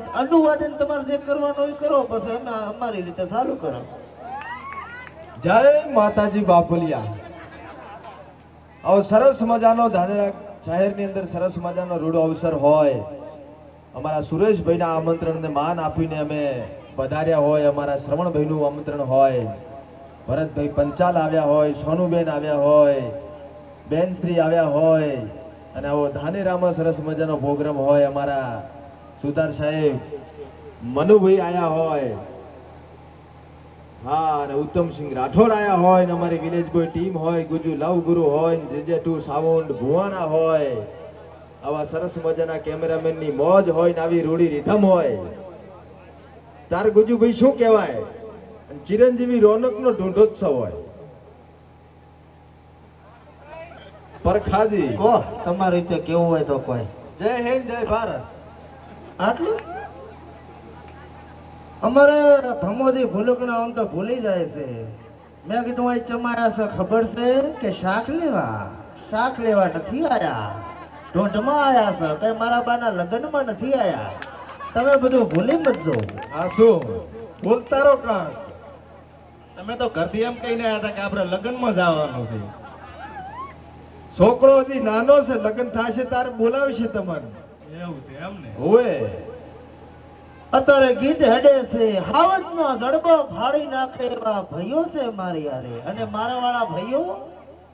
અનુવાદન તમારે જે કરવાનું કરો બસ અમે અમારી રીતે ચાલુ કરો. જય માતાજી બાપલિયા. આવો સરસ મજાનો ધાનેરા શહેરની અંદર સરસ મજાનો રૂડો અવસર હોય. અમારા સુરેશભાઈના આમંત્રણને માન આપીને અમે પધાર્યા હોય, અમારા શ્રવણભાઈનું આમંત્રણ હોય. ભરતભાઈ પંચાલ આવ્યા હોય, સોનુબેન આવ્યા હોય, બેનશ્રી આવ્યા હોય. અને આવો ધાનેરામાં સરસ મજાનો પ્રોગ્રામ હોય અમારા સુતાર સાહેબ મનુભાઈ આયા હોય. હા અને ઉત્તમસિંહ રાઠોડ આયા હોય ને અમારી વિલેજ બોય ટીમ હોય ગુજુ લવ ગુરુ હોય ને જેજે ટુ સાઉન્ડ ભુવાણા હોય આવા સરસ મજાના કેમેરામેનની મોજ હોય ને આવી રૂડી રીધમ હોય. તાર ગુજુભાઈ શું કહેવાય? ચિરંજીવી રોનક નો ઢૂંઢોત્સવ હોય. પરખાજી. કહો તમારી રીતે કેવું હોય તો કોઈ? જય હિન્દ જય ભારત. આટલું? અમારે ભમોજી ભૂલુકણા આમ તો ભૂલી જાય છે. મેં કીધું અહીં ચમાયા છે ખબર છે કે શાક લેવા? શાક લેવા નથી આયા. ઢોંઢમાં આયા છે કે મારા બાના લગ્નમાં નથી આયા. તમે બધું ભૂલી મત જો આ શું? બોલતા રહો કાં તમે તો ઘરથી એમ કહીને આવ્યા હતા કે આપણે લગ્નમાં જવાનું છે. છોકરો હજી નાનો છે લગ્ન થશે તારે બોલાવશે તમને એવું છે એમ ને? હોય અત્યારે ગીત હેડે છે હાવજનો જડબો ફાડી નાખે એવા ભાઈઓ છે મારી યારે અને મારા વાળા ભાઈઓ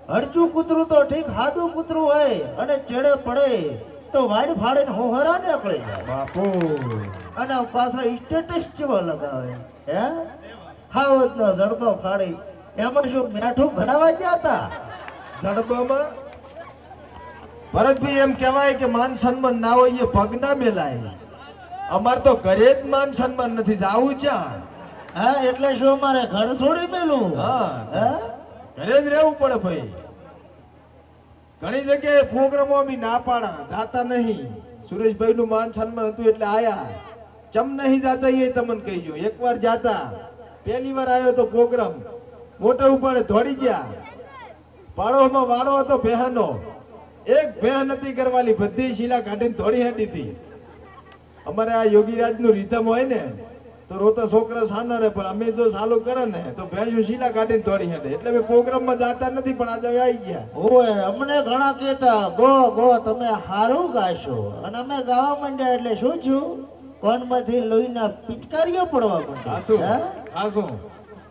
હડચું કૂતરું તો ઠીક હાદું કૂતરું હોય અને ચેડે પડે તો વાડ ફાડીને હોહરા નીકળી જાય. બાપુ. અને પાછા સ્ટેટસ જેવા લગાવે. હે? હાવજનો જડબો ફાડી. એમાં શું મેઠું ભરાવા ગયા હતા જડબામાં ભરતભાઈ એમ કહેવાય કે માન સન્માન ના હોય એ પગ ના મેલાય. અમારે તો ઘરે જ માન સન્માન નથી. જવું ચા હા એટલે શું અમારે ઘર છોડી મેલું? હા. ઘરે જ રહેવું પડે ભાઈ. ઘણી જગ્યાએ પ્રોગ્રામો અમે ના પાડા જાતા નહીં. સુરેશભાઈ નું માન સન્માન હતું એટલે આયા. ચમ નહીં જાતા એ તમને કહીજો એકવાર જાતા. પહેલી વાર આવ્યો તો પ્રોગ્રામ. મોટો ઉપાડે દોડી ગયા. પાડોમાં વાળો હતો ભેહાનો. એક ભેહ નથી કરવાની. બધી શીલા કાઢીને દોડી હેડી હતી. અમારે આ યોગીરાજનું રીધમ હોય ને તો રોતો છોકરા સાના રહે પણ અમે જો ચાલુ કરે ને તો ભેંસું શીલા કાઢીને દોડી હેડે એટલે અમે પ્રોગ્રામમાં જાતા નથી પણ આજે આવી ગયા. ઓય અમને ઘણા કહેતા ગો ગો તમે હારું ગાશો. અને અમે ગાવા માંડ્યા એટલે શું છું કોનમાંથી લોહીના પિચકારીઓ પડવા હાસું માંડી હે? હાસું.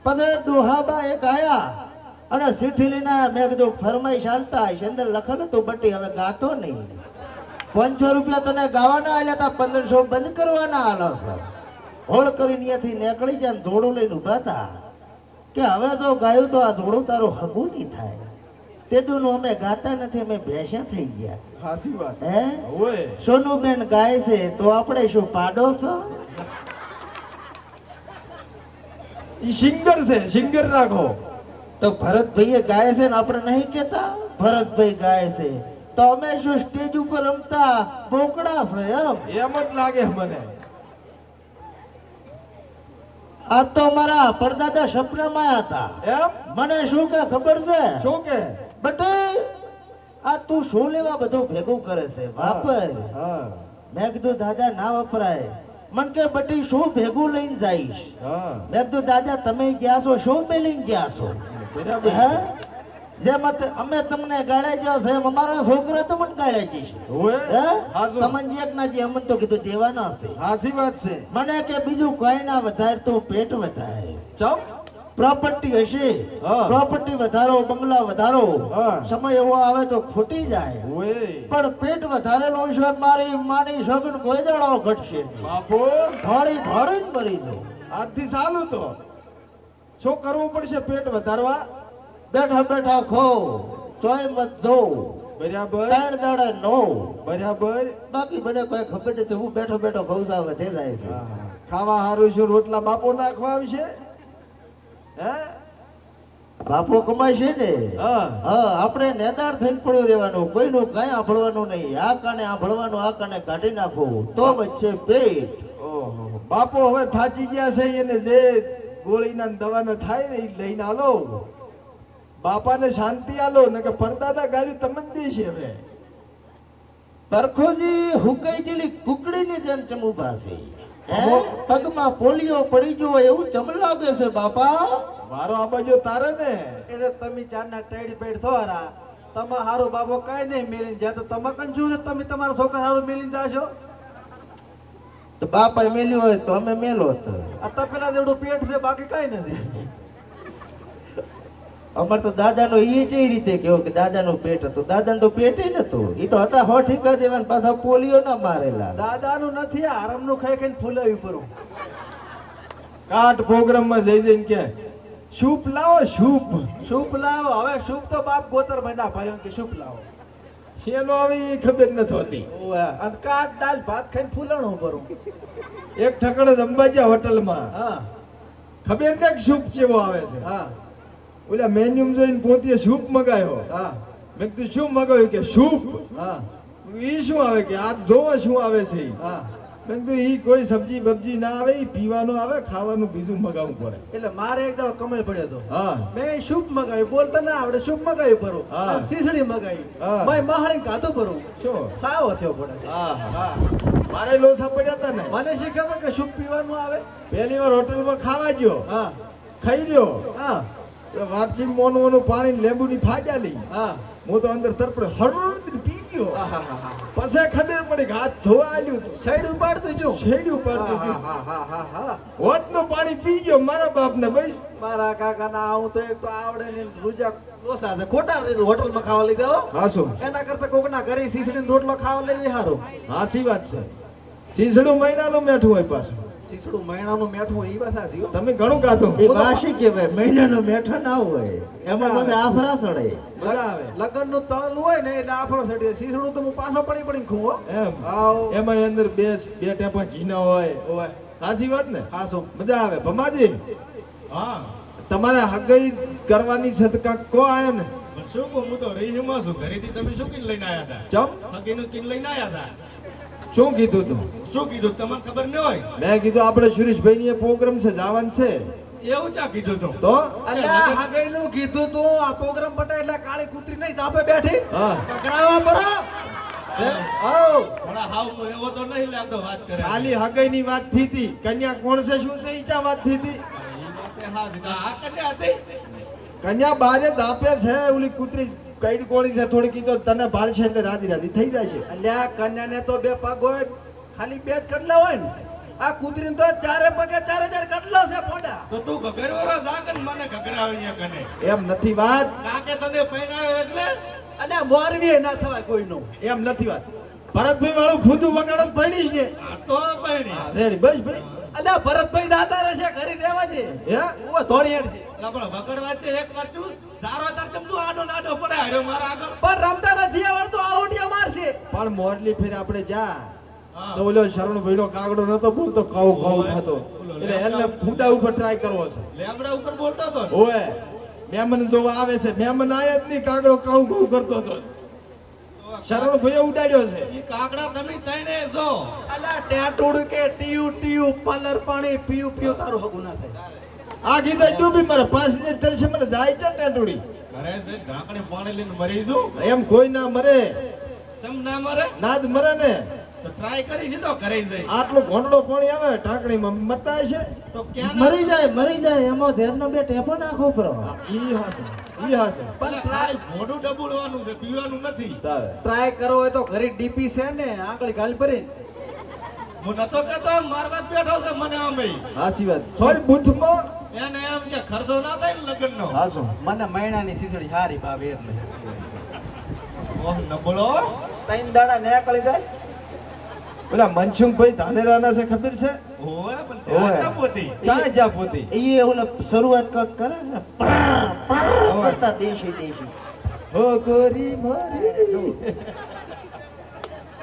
પછી ડોહાબા એક આયા. અને લઈને મેં કીધું ફરમાઈશ હાલતા હશે. અંદર લખેલું હતું બટી હવે ગાતો નહીં. પાંચસો રૂપિયા તને ગાવાના આલ્યા હતા પંદરસો બંધ કરવાના આલા છે. હોળ કરીને અહીંયાથી નીકળી જાય ને જોડું લઈને ઊભા હતા કે હવે તો ગાયું તો આ જોડું તારું હગું નહીં થાય. તે દુનું અમે ગાતા નથી અમે ભેંસા થઈ ગયા. હાસી વાત. હે? હોય સોનુબેન ગાય છે તો આપણે શું પાડો છો? ઈ સિંગર છે સિંગર રાખો. તો ભરતભાઈએ ગાય છે ને આપણે નહીં કેતા ભરતભાઈ ગાય છે. તો અમે શું સ્ટેજ ઉપર રમતા? બોકડા છે એમ. એમ જ લાગે મને. આ તો મારા પરદાદા સપનામાં હતા. એમ? મને શું કે ખબર છે? શું કે? બટે આ તું શું લેવા બધું ભેગું કરે છે? વાપર. મેં કીધું દાદા ના વપરાય. મન કે બટી શું ભેગું લઈને જઈશ? મેં કીધું દાદા તમે ગયા છો શું મેં લઈને ગયા છો? બરાબર. હે? જેમ અમે તમને ગાળે ગયા છે અમારા છોકરા તમને ગાળે હાસું. તમને એક ના જે અમને તો કીધું દેવાના છે. હાસી વાત છે. મને કે બીજું કોઈ ના વધારે તો પેટ વધારે. ચમ? પ્રોપર્ટી હશે. પ્રોપર્ટી વધારો બંગલા વધારો. સમય એવો આવે તો ખૂટી જાય. પણ પેટ વધારેલો છે મારી માની સગન કોઈ દાડો ઘટશે. બાપુ. ભાડી જ મરી દો. આજથી ચાલુ તો. શું કરવું પડશે પેટ વધારવા? બેઠા બેઠા ખો ચોય મત જો. બરાબર. ત્રણ દાડા નો. બરાબર. બાકી મને કોઈ ખબર નથી હું બેઠો બેઠો ભવસા વધે જાય છે. ખાવા હારું છું રોટલા બાપો નાખવા આવશે? હે? બાપો કમાશે ને? હા. આપણે નેદાર થઈને પડ્યું રહેવાનું કોઈનું કઈ આંભળવાનું નહીં. આ કાને આંભળવાનું આ કાને કાઢી નાખવું. તો વચ્ચે પેટ. ઓહો બાપો હવે થાચી ગયા છે એને જે ગોળીના ને દવાના થાય ને એ લઈને આલો. બાપાને શાંતિ આલો ને કે પરદાદા ગાડી તમને જ દેશે હવે પરખોજી હુકાઈ જેલી કુકડીની જેમ ચમ ઊભા છે? હે? પગમાં પોલિયો પડી ગયો હોય એવું ચમ લાગે છે બાપા? મારો આ બાજુ તારે ને. એટલે તમે ચારના ટેડી પેડ થોરા તમા હારો બાબો કઈ નહીં મેલીને જાય તો તમે કંજુ છે? તમે તમારા છોકરા હારું મેલીને જાશો? તો બાપા મેલ્યું હોય તો અમે મેલો હતો. આ તપેલા જેવડું પેટ છે બાકી કઈ નથી. અમાર તો દાદાનો એ જ એ રીતે કેવો કે દાદાનું પેટ હતું. દાદાનું તો પેટે નતું. એ તો હતા હો ઠીકા જ પાછા પોલિયો ના મારેલા. દાદાનું નથી આ આરામનું ખાઈ ખાઈને ફૂલાવી પરું. કાટ પ્રોગ્રામમાં જઈ જઈને કે સૂપ લાવો સૂપ સૂપ લાવો. હવે સૂપ તો બાપ ગોતર મહિના ભાઈ કે સૂપ લાવો. શેનો આવી એ ખબર નથી હોતી. અને કાટ દાલ ભાત ખાઈને ફૂલણો પરું એક ઠકડ જ અંબાજા હોટલમાં. હા. ખબર ને સૂપ કેવો આવે છે? હા. ઓલા મેન્યુમ જોઈને પોતે સૂપ મગાવ્યો હા. મેં કીધું શું મગાવ્યું? કે સૂપ. હા. ઈ શું આવે? કે આ જોવો શું આવે છે. હા. મેં એ કોઈ સબ્જી બબ્જી ના આવે એ પીવાનું આવે ખાવાનું બીજું મગાવવું પડે. એટલે મારે એક દાડો કમલ પડ્યો હતો. હા. મેં સૂપ મગાવ્યું બોલતા ના આવડે સૂપ મગાવ્યું પરું હા. અને મગાવી. મેં મહાળી કાધું પરું શું? સાવો થયો પડે. હા. મારે લોસા પડ્યા હતા ને. મને શી ખબર કે સૂપ પીવાનું આવે? પહેલી વાર હોટલમાં ખાવા ગયો. હા. ખાઈ રહ્યો. હા. વારચી મોનું મોનું પાણી લીંબુની ફાટ્યા લઈ હા. હું તો અંદર તરપડે હળદ પી ગયો પછી ખબર પડી હાથ ધોવા આવ્યું સાઈડ ઉપાડતું છું સાઈડ ઉપર હા હા હા હા હા હા. હોતનું પાણી પી ગયો મારા બાપ ને ભાઈ. મારા કાકા ના હું તો એક તો આવડે ને રૂજા ડોસા છે. ખોટા હોટલમાં ખાવા લઈ જાઓ. હા શું? એના કરતા કોક ના ઘરે સીસડી રોટલો ખાવા લઈ સારું હાચી વાત છે. સીસડું મહિનાનું મેઠું હોય પાછું. સીસડું મહિનાનું મેઠું એ વાત સાચી તમે ઘણું ગાતું એ વાસી કહેવાય? મહિનાનો મેઠો ના હોય. એમાં પછી આફરા સડે. મજા આવે. લગનનું હોય ને એટલે આફરો સડી સીસડું તો હું પાછો પડી પડી ખુવો એમ. એમાં અંદર બે બે ટેપા ઘીના હોય ઓય સાચી વાત ને? હા શું? મજા આવે. ભમાજી હા. તમારે હગઈ કરવાની છતકા કો આવે ને? શું કહું હું તો રહીમાં છું. ઘરેથી તમે શું કીને લઈને આયા હતા? ચમ? હગીનું કીને લઈને આયા હતા? શું કીધું તું? શું કીધું? તમને ખબર ન હોય? મેં કીધું આપણે સુરેશભાઈ ની પ્રોગ્રામ છે જવાનું છે. એવું ચા કીધું તું? તો? અલ્યા હાગઈ નું કીધું તું આ પ્રોગ્રામ બટા એટલે કાળી કૂતરી નહીં આપે બેઠી. હા. કકરાવા પરો હે? આવ હાવ હું એવો તો નહીં લાગતો વાત કરે. ખાલી હગઈ ની વાતથી હતી. કન્યા કોણ છે શું છે ઈચા વાતથી હતી? કન્યા હતી? કન્યા બારે દાપે છે ઓલી કૂતરી કઈડ કોણી છે થોડી કીધું તને ભાલ છે એટલે રાધી રાધી થઈ જાય છે. અલ્યા કન્યાને તો બે પગ હોય ખાલી બે જ કડલા હોય ને આ કૂતરીને તો ચારે પગે ચારે ચાર કડલા છે ફોડા. તો તું ગગરવાળો જા કે મને ગગરાવી કને. એમ નથી વાત. કાકે તને પૈણાયો એટલે? અલ્યા મોરવી ના થવાય કોઈનું. એમ નથી વાત. ભરતભાઈ વાળું ફૂદું વગાડો પડી છે. તો પૈણી રેડી બસ ભાઈ અલ્યા ભરતભાઈ દાતા રહેશે ઘરે રહેવા દે. હે? ઓ થોડી હેડ છે. પણ વગર વાંચે એક છું જારો તાર ચમ તું આડો નાડો પડે હાર્યો મારા આગળ. પણ રમતા નથી આવડતો આઉટિયા મારશે. પણ મોરલી ફેર આપણે જા. તો ઓલો શરણ ભાઈનો કાગડો નતો બોલતો કાવ કાવ થતો એટલે એને ફૂદા ઉપર. ટ્રાય કરવો છે. લેમડા ઉપર બોલતો હતો ઓય મહેમાન જોવા આવે છે. મહેમાન આય જ નહીં કાગડો કાઉ કાવ કરતો હતો. શરણ ભાઈએ ઉડાડ્યો છે. ઈ કાગડા તમે તઈને છો. અલ્યા ટેટુડ કે ટીયુ ટીયુ પલર પાણી પીયુ પીયુ તારું હગું ના થાય. આ ગીતા ડૂબી મરે. પાસે જે દર્શન મને જાય છે ટેટુડી અરે ઢાંકણે પાણી લઈને મરી જો એમ કોઈ ના મરે. તમ ના મરે? નાદ મરે ને. તો ટ્રાય કરી છે તો ઘરે જઈ આટલો ઘોંટડો પાણી આવે ઢાંકણીમાં મરતા છે તો ક્યાં મરી જાય મરી જાય એમાં ઝેરનો બે ટેપો નાખો પ્રો ઈ હાસે ઈ હાસે પણ ટ્રાય મોઢું ડબુડવાનું છે પીવાનું નથી. ટ્રાય કરવો હોય તો ઘરે ડીપી છે ને આંગળી ગાલ ભરી હું નતો કહેતો મારવા જ બેઠો છે મને આમે સાચી વાત. થોડી બુથમાં એને એમ કે ખર્ચો ના થાય ને લગ્નનો. હાસો મને મહિનાની સીસડી હારી બાબે એટલે. ઓહ નબળો. તૈન દાડા નેકળી જાય. પેલા મનસુખભાઈ ધાનેરાના છે ખબર છે? ઓય પણ ઓય. પોતી. ચા જા પોતી. એ ઓલા શરૂઆત કક કરે ને? પ્રા, પ્રા કરતા દેશી દેશી. હો ગોરી મારી.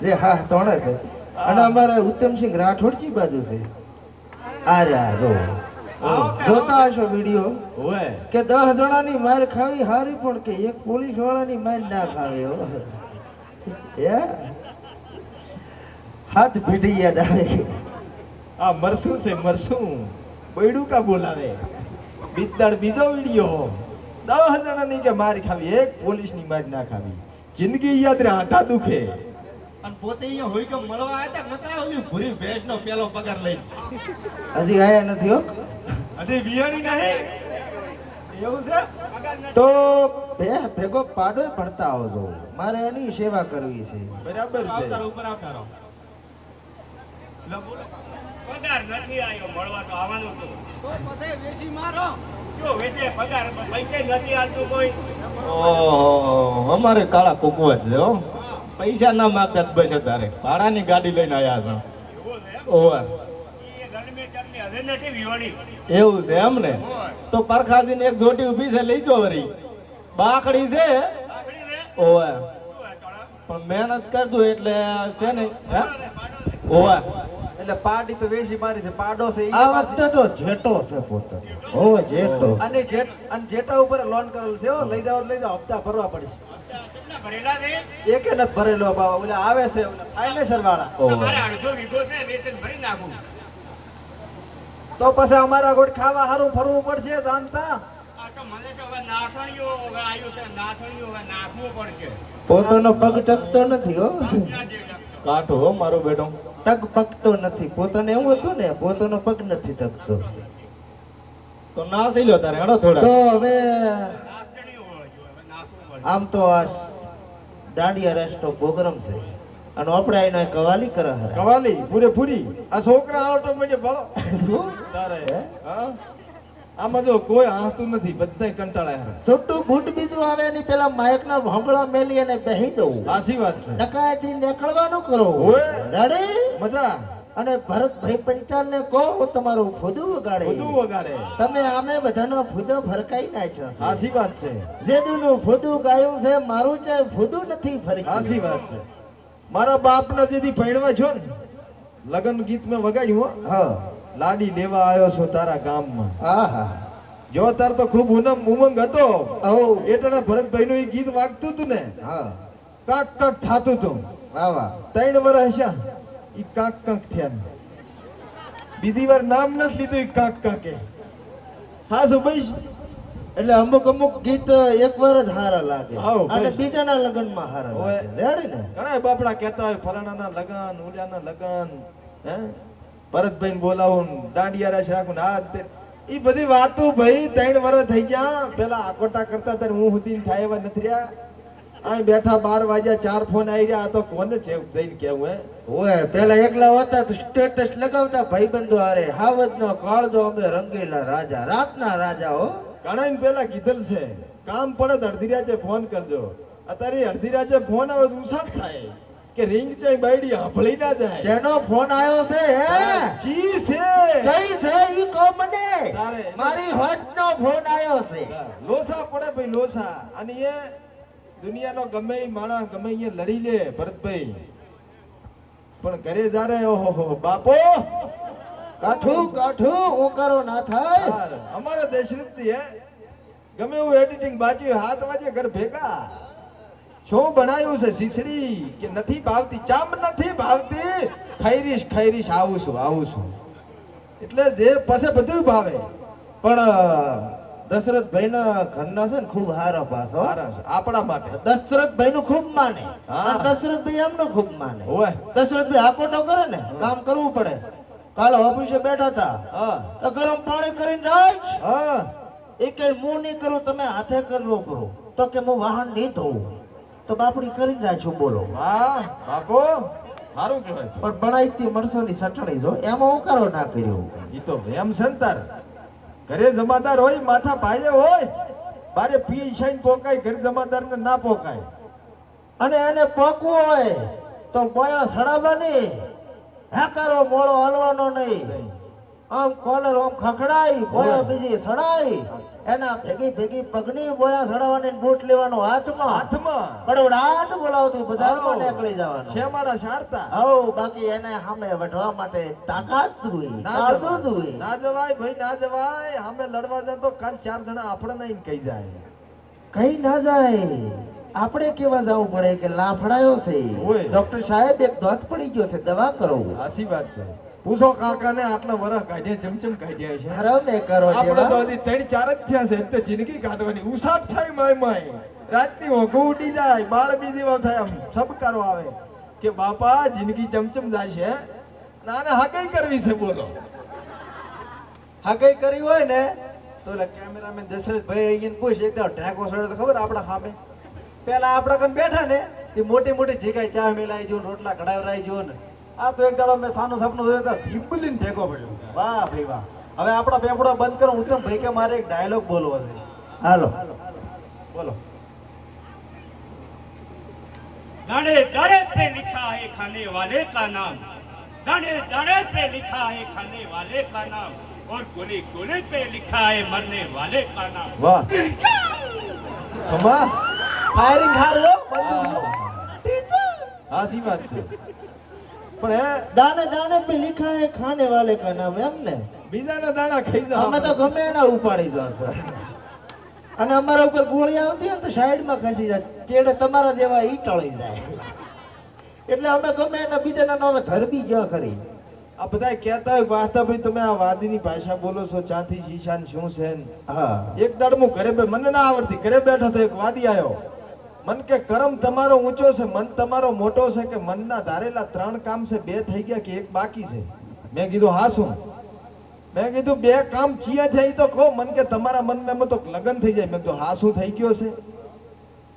જે હા તોણે છે. અને અમારા ઉત્તમસિંહ રાઠોડ કી બાજુ છે. આ રહ્યા જો. જોતા હશો વીડિયો. કે દસ જણાની માર ખાવી હારી પણ કે એક પોલીસ વાળાની માર ના ખાવી હો. હે? હાથ ભેટી યાદ આવે આ મરસું છે મરસું. બૈડું કા બોલાવે? બીજદાડ બીજો વિડિયો. દસ જણાની કે મારી ખાવી એક પોલીસની માર ના ખાવી. જિંદગી યાદ રહે હાથા દુખે. અને પોતે અહીંયા હોય કે મળવા આવ્યા નતા ઓલી ભૂરી ભેંસનો પેલો પગાર લઈ હજી આયા નથી હો. હજી વિયાણી નહીં? એવું છે? તો બે ભેગો પાડો પડતા આવજો. મારે એની સેવા કરવી છે. બરાબર છે. ઉપર આવતા બોલો પગાર નથી આવ્યો મળવા તો આવવાનું હતું તો વેચી મારો. જો વેચે પગાર પૈસા નથી આવતું કોઈ. ઓહો અમારે કાળા કુકવા છે હો. પૈસા ના માંગતા બસ તારે. ભાડાની ગાડી લઈને આયા છે. એવું છે એમ? ઓવા એવું છે ને? તો પરખાજી એક જોટી ઊભી છે લઈ જો વરી. બાકડી છે? ઓવા પણ મહેનત કરતું એટલે છે ને હે? ઓવા એટલે પાડી તો વેચી મારી છે પાડો છે આ વખતે તો જેટો છે પોતે. ઓ જેટો અને જેટ અને જેટા ઉપર લોન કરેલ છે હો લઈ જાઓ લઈ જાઓ હપ્તા ભરવા પડે. કેટલા ભરેલા છે એકે નથી ભરેલો બાબા ઓલા આવે છે ફાઇનેન્સર વાળા. તો પછી અમારા ગોળ ખાવા હારું ફરવું પડશે જાણતા? આ તો મને તો હવે નાસણીઓ હવે આવ્યું છે નાસણીઓ હવે નાસવું પડશે. પોતાનો પગ ટકતો નથી હો. જે હો મારો બેટો. ટક પકતો નથી. પોતાને એવું હતું ને પોતાનો પગ નથી ટકતો. તો નાસી લ્યો તારે હેડો થોડા. જો, હવે આમ તો આ દાંડિયા રેસ્ટો પ્રોગ્રામ છે. અને આપણે આઈને કવાલી કરે કવાલી પૂરેપૂરી. આ છોકરા ઓટોમેટિક ભળો. તારે હે? આમાં જો કોઈ હાંસતું નથી બધાય કંટાળ્યા. છોટું બૂટ બીજું આવે એની પેલા માયક ના ભોંગળા મેલી અને બેહી દઉં સાચી વાત છે. નકાયથી નીકળવાનું કરો. રેડી મજા. અને ભરતભાઈ પંચાલ ને કહો તમારું ફૂદું વગાડે. બધું વગાડે. તમે આમે બધાનો ફૂદો ફરકાઈ નાખ્યો છે. સાચી વાત છે. જેદુનું ફુદું ગાયું છે મારું ચાય ફુદું નથી સાચી ફરકી વાત છે. મારા બાપના જેથી પૈણવા છો ને લગન ગીત મેં વગાડ્યું હા. લાડી લેવા આવ્યો છું તારા ગામમાં. આહા. જો તાર તો ખૂબ ઉનમ ઉમંગ હતો એટલે ભરતભાઈ નું ગીત વાગતું હતું ને? હા. કાક કાક થાતું હતું વાહ ત્રણ વર્ષ ઈ કાક કાક થયા બીજી વાર નામ નથી લીધું ઈ કાક કાકે. હા શું ભાઈ એટલે અમુક અમુક ગીત એક વાર જ હારા લાગે. અને. બીજાના લગ્નમાં હારા. લાગે. રેડી ને? ઘણા બાપડા કહેતા હોય ફલાણાના લગન ઉલિયાના લગન હે? ભરતભાઈ બોલાવું દાંડિયા રાશ રાખું આ તે ઈ બધી વાતો ભાઈ ત્રણ વર્ષ થઈ ગયા. પેલા આકોટા કરતા ત્યારે હું સુધી થાય એવા નથી રહ્યા. અહીં બેઠા બાર વાગ્યા ચાર ફોન આવી રહ્યા. આ તો કોને છે જઈને કેવું હે? ઓય પેલા એકલા હોતા તો સ્ટેટસ લગાવતા ભાઈબંધો આરે હાવજ નો કાળજો અમે રંગેલા રાજા રાતના રાજા હો. ઘણા પેલા કીધેલ છે કામ પડે અડધી રાતે ફોન કરજો. અત્યારે અડધી રાતે ફોન આવે તો ઉસાટ થાય. કે રિંગ ચાઈ બાયડી સાંભળી ના જાય. જેનો ફોન આવ્યો છે હે? જી છે. જઈ છે ઈ કો મને મારી હોટ નો ફોન આવ્યો છે. લોસા પડે ભાઈ લોસા. અને એ દુનિયાનો ગમે ઈ માણસ ગમે ઈ લડી લે ભરતભાઈ. પણ ઘરે જારે ઓહો બાપો. કાઠું કાઠું ઉકારો ના થાય. અમારા દેશ હે. ગમે એવું એડિટિંગ બાજુ હાથ વાજે ઘર ભેગા. શું બનાવ્યું છે સીસડી કે નથી ભાવતી? ચામ નથી ભાવતી? ખૈરીશ ખૈરીશ આવું છું આવું છું. એટલે જે પાસે બધું ભાવે. પણ દશરથભાઈ ના ઘરના છે ને ખૂબ હારા પાસો. આપણા માટે. દશરથભાઈ નું ખૂબ માને. દશરથભાઈ એમનું ખૂબ માને. હોય દશરથભાઈ આકોટો કરે ને કામ કરવું પડે. કાલે ઓફિસે બેઠા હતા. હા. તો ગરમ પાણી કરીને રાખ હા. એ કઈ મું નહીં કરું તમે હાથે કરવો કરો. તો કે હું વાહન નહીં ધોઉં તો બાપડી કરીને રાખ્યું બોલો. વાહ બાપો સારું કહેવાય. પણ બનાવીતી મરસોની સટણી જો એમાં ઉકારો ના કર્યો. ઈ તો વેમ છે ઘરે જમાદાર હોય માથા ભારે હોય બારે પી શાઈન પોકાય ઘરે જમાદાર ને ના પોકાય. અને એને પોકવું હોય તો બોયા સડાવવાની. હેકારો મોળો હલવાનો નહીં. આમ કોલર આમ ખખડાઈ બોયા બીજી સડાઈ એના ભેગી ભેગી પગની બોયા સડાવવાની બૂટ લેવાનો હાથમાં. હાથમાં. બડબડાટ બોલાવતું બજારમાં નીકળી જવાનું. છે મારા શારતા હવ બાકી એને સામે વઢવા માટે તાકાત જોઈ તાકાત જોઈ ના જવાય ભાઈ ના જવાય. સામે લડવા જાય તો કાલ ચાર જણા આપણે નહીં કહી જાય. કઈ ના જાય. આપણે કેવા જવું પડે કે લાફડાયો છે. ડોક્ટર સાહેબ એક દોત પડી ગયો છે દવા કરો. આશી વાત છે. પૂછો કાકાને આટલા વરસ કાઢ્યા ચમચમ કાઢ્યા છે. હરમે કરો આપણે તો હજી ત્રણ ચાર જ થયા છે તો જિંદગી કાઢવાની. ઉસાટ થાય માય માય. રાતની ઊંઘ ઉડી જાય બાળ બીજી વાર થાય આમ છબકારો આવે. કે બાપા જિંદગી ચમચમ જાય છે. નાને હાકઈ કરવી છે બોલો. હા કઈ કર્યું હોય ને તો એટલે કેમેરામેન દશરથભાઈ આવીને પૂછ એકદમ ઢાકો સડે તો ખબર આપણા સામે? પેલા આપણા કન બેઠા ને એ મોટી મોટી જગ્યાએ ચા મેલાઈ જો રોટલા કઢાવરાઈ જો ને. આ તો એક દાડો મેં સાનું સપનું જોયું તો ધીબલીને ઠેકો પડ્યો વાહ ભાઈ વાહ હવે આપણા પેપડો બંધ કરો ઉત્તમ ભાઈ કે મારે એક ડાયલોગ બોલવો છે હાલો બોલો दाने दाने पे लिखा है खाने वाले का नाम दाने दाने पे लिखा है खाने वाले का नाम और गोले गोले पे लिखा है मरने वाले का नाम વાહ ખમા ફાયરિંગ હારો બંદૂકનું હાસી વાત છે પણ હે દાને દાને પે લિખા હે ખાને વાલે કા નામ એમ ને બીજાના દાણા ખાઈ જાવ અમે તો ગમે એના ઉપાડી જાવ અને અમારા ઉપર ગોળી આવતી હોય તો સાઈડમાં ખસી જાય. તેડે તમારા જેવા ઈ ટળી જાય. એટલે અમે ગમે એના બીજાના નામે ધરબી જ કરી. આ બધા કહેતા હોય વાર્તા ભાઈ તમે આ વાદીની ભાષા બોલો છો ચાથી શીશાન શું છે હા. એક દાડ હું ઘરે મને ના આવડતી. ઘરે બેઠો તો એક વાદી આવ્યો. મન કે કરમ તમારો ઊંચો છે, મન તમારો મોટો છે કે મનના ધારેલા ત્રણ કામ છે, બે થઈ ગયા કે એક બાકી છે? મેં કીધું, હા, શું? મેં કીધું, બે કામ ચિયા છે તો કહો. મન કે, તમારા મનમાં તો લગ્ન થઈ જાય. મેં કીધું, હા, શું થઈ ગયો છે?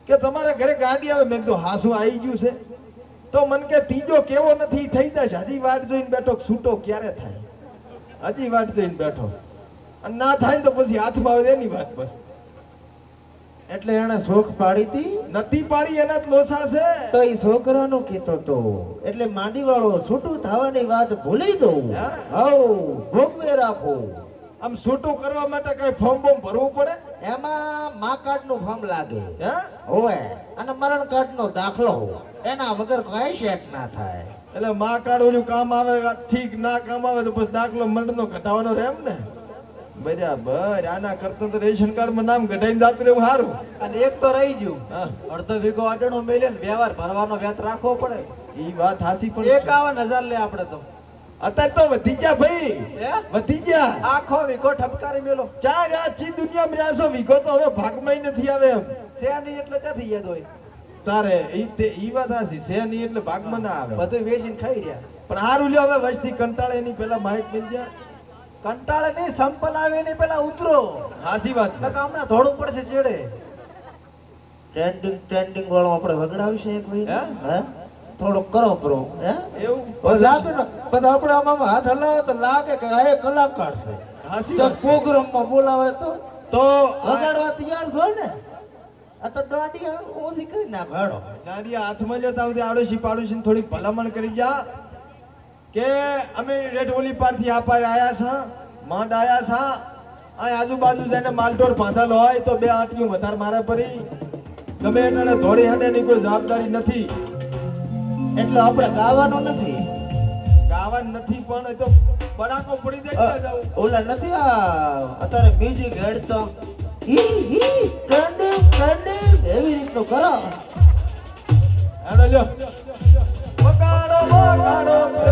કે, તમારા ઘરે ગાડી આવે. મેં કીધું, હા, શું આવી ગયું છે? તો મન કે, ત્રીજો કેવો નથી થઈ જશે હજી વાટ જોઈને બેઠો છૂટો ક્યારે થાય? હજી વાટ જોઈને બેઠો. અને ના થાય તો પછી હાથમાં આવે એની વાત બસ. એટલે એને શોખ પાડી હતી નથી પાડી એના લોસા છે. તો એ છોકરાનો કીતો તો એટલે માંડી વાળો છૂટું થવાની વાત ભૂલી દઉં? હવ ભોગવે રાખો. આમ છૂટું કરવા માટે કઈ ફોર્મ બોમ ભરવું પડે? એમાં મા કાર્ડનું ફોર્મ લાગે. હે? હોય અને મરણ કાર્ડ નો દાખલો એના વગર કઈ સેટ ના થાય. એટલે મા કાર્ડ ઓલું કામ આવે ઠીક ના કામ આવે તો પછી દાખલો મંડનો ઘટાવાનો રહે એમ ને? બરાબર. આના કરતા તો રેશન કાર્ડમાં નામ ઘટાઈને જાતું રહેવું સારું. અને એક તો રહી ગયું. અડધો વીઘો અડણો મેલે ને વ્યવહાર ભરવાનો વ્યાજ રાખવો પડે. એ વાત હાસી પણ. એકાવન હજાર લે આપણે તો. અત્યારે તો વધી ગયા ભાઈ. વધી ગયા. આખો વીઘો ઠપકારી મેલો. ચાર આ ચી દુનિયામાં રહ્યા છો? વિગો તો હવે ભાગમાં નથી આવે એમ. છે નહીં એટલે ક્યાંથી યાદ હોય? તારે ઈ તે ઈ વાત હાસી છે નહીં એટલે ભાગમાં ના આવે. બધું વેચીને ખાઈ રહ્યા. પણ હારું લ્યો હવે વસ્તી કંટાળે એની પેલા માઇક મિલ જાય કંટાળે નહીં સંપલ આવે ને પેલા ઉતરો. હાસી વાત છે. હમણાં ધોળું પડશે ચેડે ટ્રેન્ડિંગ ટ્રેન્ડિંગ વાળો આપણે વગડાવીશું એક હે? ભાઈ. હે? થોડો કરો કરો. હે? એવું? લાગે ને પછી આપણે આમાં હાથ હલાવે તો લાગે કે આ એ કલાકાર છે. તો. પ્રોગ્રામમાં બોલાવે તો. તો વગાડવા તૈયાર છો ને? આ તો દાંડી ઓછી કરી નાખ. ભાડો ગાડી હાથમાં લેતા આવતી આડોશી પાડોશી થોડી ભલામણ કરી જા. કે અમે રેડવોલી પારથી આ પાર આયા છા માંડ આવ્યા છા. અહીં આજુબાજુ જેને માલટોર બાંધેલો હોય તો બે આંટીઓ વધારે મારે પડી ગમે એને ધોળી હાડેની કોઈ જવાબદારી નથી. એટલે આપણે ગાવાનું નથી. ગાવાનું નથી પણ એ તો બડાકો પડી જાય ઓલા નથી આ અત્યારે બીજી હેડ તો હી હી કંડે કંડે એવી રીતનું કરો. હેડો લ્યો. બગાડો બગાડો